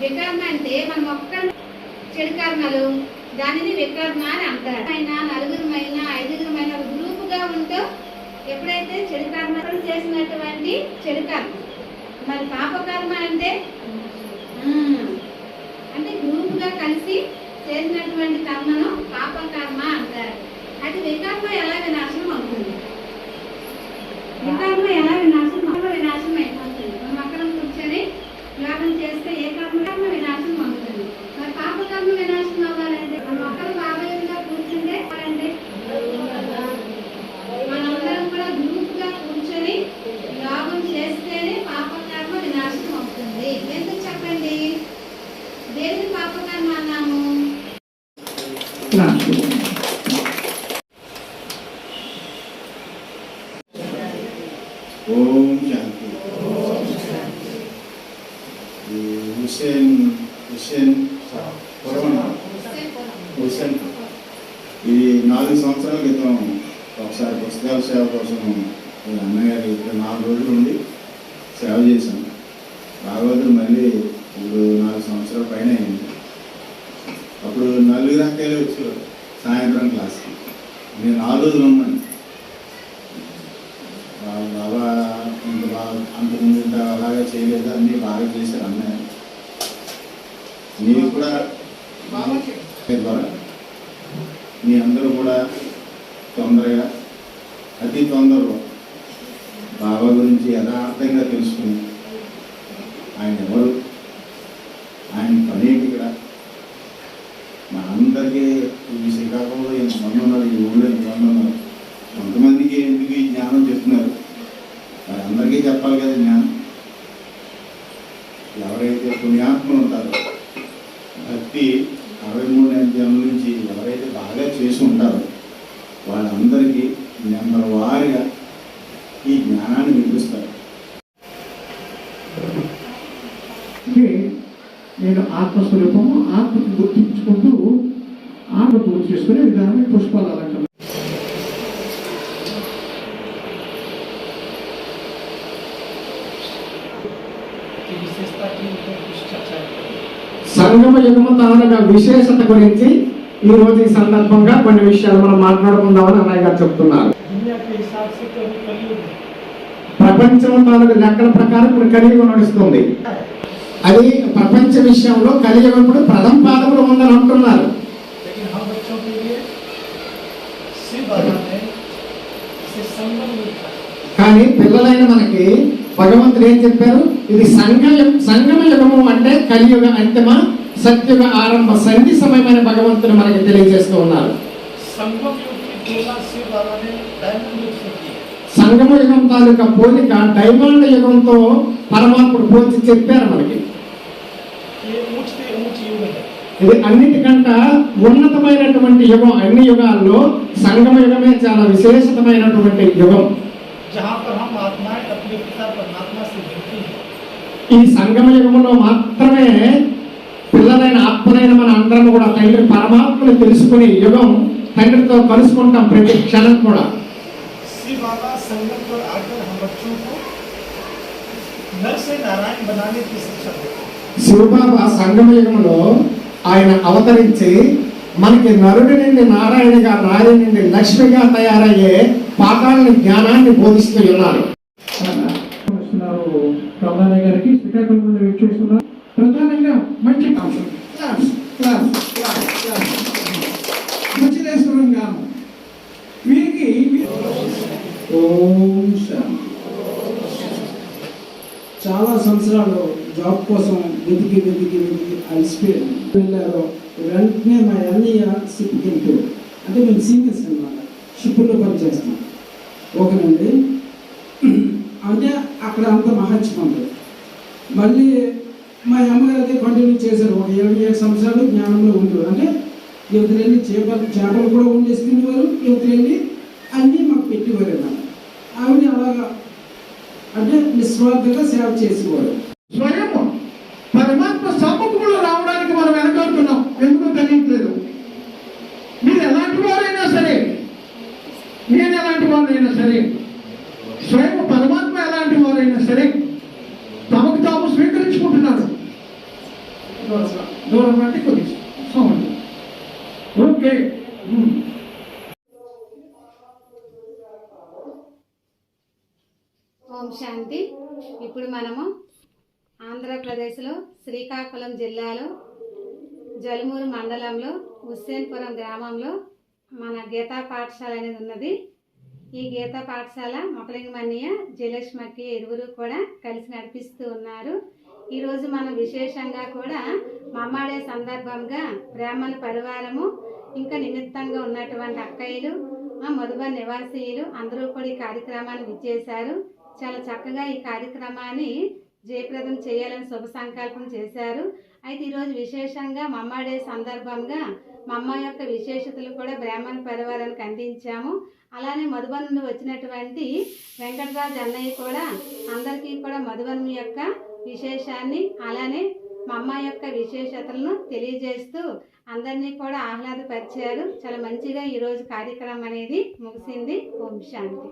వికర్ణ అంటే మన ఒక్క చెడుకర్ణలు దానిని వికర్ణ అని అంటారు. అయినా నలుగురమైన ఐదుగురమైన ఒక గ్రూపుగా ఉంటూ ఎప్పుడైతే చెడుకర్మ చేసినటువంటి చెడుకర్మ మరి పాపకర్మ అంటే ఓం శాంతి ఈ హుసేన్ హుసేన్ పురవన హుసేన్ ఇది నాలుగు సంవత్సరాల క్రితం ఒకసారి పుస్తకాల సేవ కోసం ఈ అన్నగారి ఇక్కడ నాలుగు రోజులు ఉండి సేవ చేశాం రాఘవతులు మళ్ళీ ఇప్పుడు నాలుగు సంవత్సరాల పైన అయింది అప్పుడు నలుగురు అక్కలే వచ్చేవారు సాయంత్రం క్లాస్కి నేను నాలుగు రోజులు ఉన్నాను వాళ్ళు బాగా ఇంత బాగా అంతకుముందు ఇంత అలాగా చేయలేదు అన్నీ బాగా చేశారు అన్నయ్య మీరు కూడా ద్వారా మీ అందరూ కూడా తొందరగా అతి తొందరలో బాబా గురించి యథార్థంగా తెలుసుకుని ఆయన ఎవరు ఆయన పని ఏంటి ఇక్కడ? మా అందరికీ ఈ శ్రీకాకుళంలో ఎంతమంది ఉన్నారు ఈ ఊళ్ళో ఎంతమంది ఉన్నారు. కొంతమందికి ఎందుకు ఈ జ్ఞానం చెప్తున్నారు? అందరికీ చెప్పాలి కదా జ్ఞానం. కొన్ని ఆత్మలు ఉంటారు. భక్తి అరవై మూడు జన్మల నుంచి ఎవరైతే బాగా చేసి ఉంటారో వాళ్ళందరికీ నెంబర్ వారిగా ఈ జ్ఞానాన్ని వినిపిస్తారు. అంటే నేను ఆత్మస్వరూపము ఆత్మకు గుర్తించుకుంటూ ఆత్మ పూర్తి చేసుకునే విధానమే పుష్ప సంగమ యుగము తాలూకా విశేషత గురించి ఈ రోజు ఈ సందర్భంగా కొన్ని విషయాలు మనం మాట్లాడుకుందామని అన్నయ్య గారు చెప్తున్నారు. ప్రపంచం తాలూకు లెక్కల ప్రకారం ఇప్పుడు కలియుగం నడుస్తుంది. అది ప్రపంచ విషయంలో కలియుగం ఇప్పుడు ప్రథమ పాదంలో ఉందని అంటున్నారు. కానీ పిల్లలైన మనకి భగవంతుడు ఏం చెప్పారు? ఇది సంఘయం సంగమ యుగము అంటే కలియుగ అంతిమ సత్యుగ ఆరంభ సంధి సమయమైన భగవంతుని మనకి తెలియజేస్తూ ఉన్నారు. సంగమ యుగం తాలూకా పోలిక డైమండ్ యుగంతో పరమాత్ముడు పోల్చి చెప్పారు మనకి. ఇది అన్నిటికంట ఉన్నతమైనటువంటి యుగం అన్ని యుగాల్లో సంగమ యుగమే చాలా విశేషమైనటువంటి యుగం. जहाँ पर हम आत्माएं अपने पिता परमात्मा से मिलती हैं ఈ సంగమ యుగంలో మాత్రమే పిల్లలైన ఆత్మలైన మన అందరం కూడా తండ్రి పరమాత్మను తెలుసుకునే యుగం తండ్రితో కలుసుకుంటాం ప్రతి క్షణం కూడా शिव बाबा संगम पर आकर हम बच्चों को नर से नारायण बनाने की शिक्षा देते हैं శివబాబా సంగమ యుగంలో ఆయన అవతరించి మనకి నరుడి నుండి నారాయణగా నారి నుండి లక్ష్మిగా తయారయ్యే పాఠాలని జ్ఞానాన్ని బోధిస్తూ ఉన్నారు. ప్రధాని గారికి శ్రీకాకుళం నుండి వీక్షిస్తున్నారు ప్రధానంగా మంచి వీరికి ఓం చాలా సంవత్సరాలు జాబ్ కోసం వెతికి వెతికి వెతికి అలసిపోయాను. వెళ్ళారు వెంటనే మా అన్నయ్య షిప్కి వెళ్తాడు అంటే మేము సీనియర్స్ అనమాట షిప్లో పనిచేస్తాం ఓకేనండి అంటే అక్కడ అంత మహత్యం ఉంటుంది మళ్ళీ మా అమ్మగారు అదే కంటిన్యూ చేశారు. ఒక ఇరవై ఏడు సంవత్సరాలు జ్ఞానంలో ఉండేవారు. అంటే యువతలెళ్ళి చేపలు చేపలు కూడా వండేసుకునేవారు. యువతలెళ్ళి అన్నీ మాకు పెట్టేవారు అన్నమాట. ఆవిడ అలాగా అంటే నిస్వార్థంగా సేవ చేసేవారు. స్వయం పరమాత్మ సముఖంలో రావడానికి మనం వెనకాడుతున్నాం ఎందుకు తెలియట్లేదు మీరు ఎలాంటి వారైనా సరే నేను ఎలాంటి వారైనా సరే స్వయం పరమాత్మ ఎలాంటి వారైనా సరే తమకు తాము స్వీకరించుకుంటున్నారు. దూరం అంటే కొద్ది ఓకే ఓం శాంతి. ఇప్పుడు మనము ఆంధ్రప్రదేశ్లో శ్రీకాకుళం జిల్లాలో జలుమూరు మండలంలో హుస్సేన్పురం గ్రామంలో మన గీతా పాఠశాల అనేది ఉన్నది. ఈ గీతా పాఠశాల మొకలింగమన్నయ్య జయలక్ష్మకి ఇరువురు కూడా కలిసి నడిపిస్తూ ఉన్నారు. ఈరోజు మనం విశేషంగా కూడా మమ్మాడే సందర్భంగా బ్రాహ్మణ పరివారము ఇంకా నిమిత్తంగా ఉన్నటువంటి అక్కయ్యలు మధుబ నివాసీయులు అందరూ కూడా ఈ కార్యక్రమాన్ని విచ్చేశారు. చాలా చక్కగా ఈ కార్యక్రమాన్ని జయప్రదం చేయాలని శుభ సంకల్పం చేశారు. అయితే ఈరోజు విశేషంగా మమ్మాడే సందర్భంగా మా అమ్మ యొక్క విశేషతలు కూడా బ్రాహ్మణ పరివారానికి అందించాము. అలానే మధుబన్ నుండి వచ్చినటువంటి వెంకటరాజు అన్నయ్య కూడా అందరికీ కూడా మధుబన్ యొక్క విశేషాన్ని అలానే మా అమ్మ యొక్క విశేషతలను తెలియజేస్తూ అందరినీ కూడా ఆహ్లాదపరిచారు. చాలా మంచిగా ఈరోజు కార్యక్రమం అనేది ముగిసింది. ఓం శాంతి.